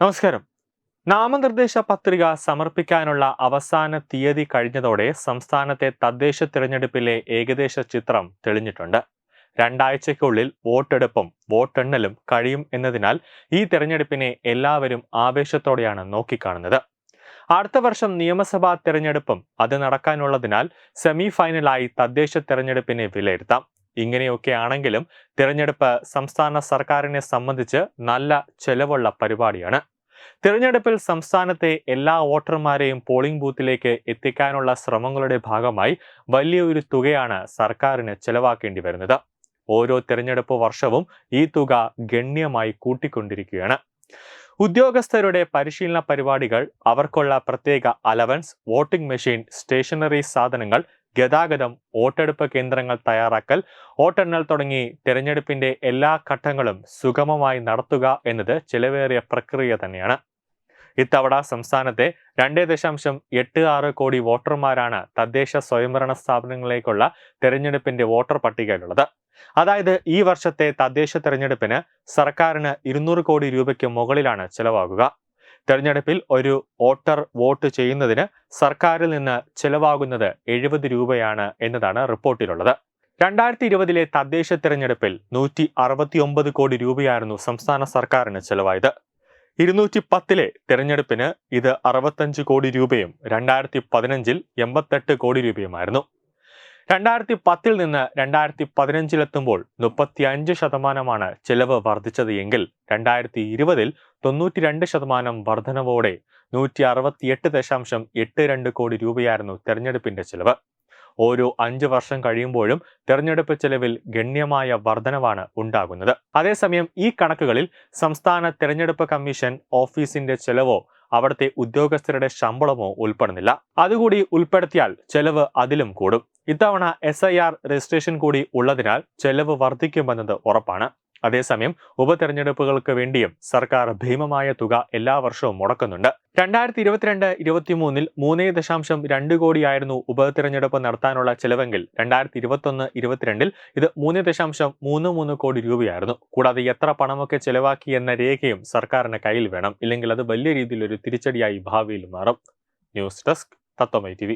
നമസ്കാരം. നാമനിർദ്ദേശ പത്രിക സമർപ്പിക്കാനുള്ള അവസാന തീയതി കഴിഞ്ഞതോടെ സംസ്ഥാനത്തെ തദ്ദേശ തിരഞ്ഞെടുപ്പിലെ ഏകദേശ ചിത്രം തെളിഞ്ഞിട്ടുണ്ട്. രണ്ടാഴ്ചയ്ക്കുള്ളിൽ വോട്ടെടുപ്പും വോട്ടെണ്ണലും കഴിയും എന്നതിനാൽ ഈ തിരഞ്ഞെടുപ്പിനെ എല്ലാവരും ആവേശത്തോടെയാണ് നോക്കിക്കാണുന്നത്. അടുത്ത വർഷം നിയമസഭാ തിരഞ്ഞെടുപ്പും അത് നടക്കാനുള്ളതിനാൽ സെമി ഫൈനലായി തദ്ദേശ തിരഞ്ഞെടുപ്പിനെ വിലയിരുത്താം. ഇങ്ങനെയൊക്കെ ആണെങ്കിലും തിരഞ്ഞെടുപ്പ് സംസ്ഥാന സർക്കാരിനെ സംബന്ധിച്ച് നല്ല ചെലവുള്ള പരിപാടിയാണ്. തിരഞ്ഞെടുപ്പിൽ സംസ്ഥാനത്തെ എല്ലാ വോട്ടർമാരെയും പോളിംഗ് ബൂത്തിലേക്ക് എത്തിക്കാനുള്ള ശ്രമങ്ങളുടെ ഭാഗമായി വലിയൊരു തുകയാണ് സർക്കാരിന് ചെലവാക്കേണ്ടി വരുന്നത്. ഓരോ തിരഞ്ഞെടുപ്പ് വർഷവും ഈ തുക ഗണ്യമായി കൂട്ടിക്കൊണ്ടിരിക്കുകയാണ്. ഉദ്യോഗസ്ഥരുടെ പരിശീലന പരിപാടികൾ അവർക്കുള്ള പ്രത്യേക അലവൻസ് വോട്ടിംഗ് മെഷീൻ സ്റ്റേഷനറി സാധനങ്ങൾ ഗതാഗതം വോട്ടെടുപ്പ് കേന്ദ്രങ്ങൾ തയ്യാറാക്കൽ വോട്ടെണ്ണൽ തുടങ്ങി തെരഞ്ഞെടുപ്പിന്റെ എല്ലാ ഘട്ടങ്ങളും സുഗമമായി നടത്തുക എന്നത് ചിലവേറിയ പ്രക്രിയ തന്നെയാണ്. ഇത്തവണ സംസ്ഥാനത്തെ രണ്ട് ദശാംശം എട്ട് ആറ് കോടി വോട്ടർമാരാണ് തദ്ദേശ സ്വയംഭരണ സ്ഥാപനങ്ങളിലേക്കുള്ള തെരഞ്ഞെടുപ്പിന്റെ വോട്ടർ പട്ടികയിലുള്ളത്. അതായത് ഈ വർഷത്തെ തദ്ദേശ തെരഞ്ഞെടുപ്പിന് സർക്കാരിന് ഇരുന്നൂറ് കോടി രൂപയ്ക്ക് മുകളിലാണ് ചെലവാകുക. തെരഞ്ഞെടുപ്പിൽ ഒരു വോട്ടർ വോട്ട് ചെയ്യുന്നതിന് സർക്കാരിൽ നിന്ന് ചെലവാകുന്നത് എഴുപത് രൂപയാണ് എന്നതാണ് റിപ്പോർട്ടിലുള്ളത്. രണ്ടായിരത്തി ഇരുപതിലെ തദ്ദേശ തെരഞ്ഞെടുപ്പിൽ നൂറ്റി അറുപത്തിയൊമ്പത് കോടി രൂപയായിരുന്നു സംസ്ഥാന സർക്കാരിന് ചെലവായത്. ഇരുന്നൂറ്റി പത്തിലെ തെരഞ്ഞെടുപ്പിന് ഇത് അറുപത്തഞ്ച് കോടി രൂപയും രണ്ടായിരത്തി പതിനഞ്ചിൽ എൺപത്തെട്ട് കോടി രൂപയുമായിരുന്നു. രണ്ടായിരത്തി പത്തിൽ നിന്ന് രണ്ടായിരത്തി പതിനഞ്ചിലെത്തുമ്പോൾ മുപ്പത്തി അഞ്ച് ശതമാനമാണ് ചെലവ് വർദ്ധിച്ചത് എങ്കിൽ രണ്ടായിരത്തി ഇരുപതിൽ തൊണ്ണൂറ്റി രണ്ട് ശതമാനം വർധനവോടെ നൂറ്റി അറുപത്തിയെട്ട് ദശാംശം എട്ട് രണ്ട് കോടി രൂപയായിരുന്നു തെരഞ്ഞെടുപ്പിന്റെ ചെലവ്. ഓരോ അഞ്ച് വർഷം കഴിയുമ്പോഴും തെരഞ്ഞെടുപ്പ് ചെലവിൽ ഗണ്യമായ വർധനവാണ് ഉണ്ടാകുന്നത്. അതേസമയം ഈ കണക്കുകളിൽ സംസ്ഥാന തെരഞ്ഞെടുപ്പ് കമ്മീഷൻ ഓഫീസിന്റെ ചെലവോ അവിടുത്തെ ഉദ്യോഗസ്ഥരുടെ ശമ്പളമോ ഉൾപ്പെടുന്നില്ല. അതുകൂടി ഉൾപ്പെടുത്തിയാൽ ചെലവ് അതിലും കൂടും. ഇത്തവണ എസ് ഐ ആർ രജിസ്ട്രേഷൻ കൂടി ഉള്ളതിനാൽ ചെലവ് വർദ്ധിക്കുമെന്നത് ഉറപ്പാണ്. അതേസമയം ഉപതെരഞ്ഞെടുപ്പുകൾക്ക് വേണ്ടിയും സർക്കാർ ഭീമമായ തുക എല്ലാ വർഷവും മുടക്കുന്നുണ്ട്. രണ്ടായിരത്തി ഇരുപത്തിരണ്ട് ഇരുപത്തിമൂന്നിൽ മൂന്നേ ദശാംശം രണ്ട് കോടിയായിരുന്നു ഉപതെരഞ്ഞെടുപ്പ് നടത്താനുള്ള ചെലവെങ്കിൽ രണ്ടായിരത്തി ഇരുപത്തൊന്ന് ഇരുപത്തിരണ്ടിൽ ഇത് മൂന്ന് ദശാംശം മൂന്ന് മൂന്ന് കോടി രൂപയായിരുന്നു. കൂടാതെ എത്ര പണമൊക്കെ ചെലവാക്കി എന്ന രേഖയും സർക്കാരിന് കയ്യിൽ വേണം. ഇല്ലെങ്കിൽ അത് വലിയ രീതിയിൽ ഒരു തിരിച്ചടിയായി ഭാവിയിൽ മാറും. ന്യൂസ് ഡെസ്ക് തത്വമൈ ടി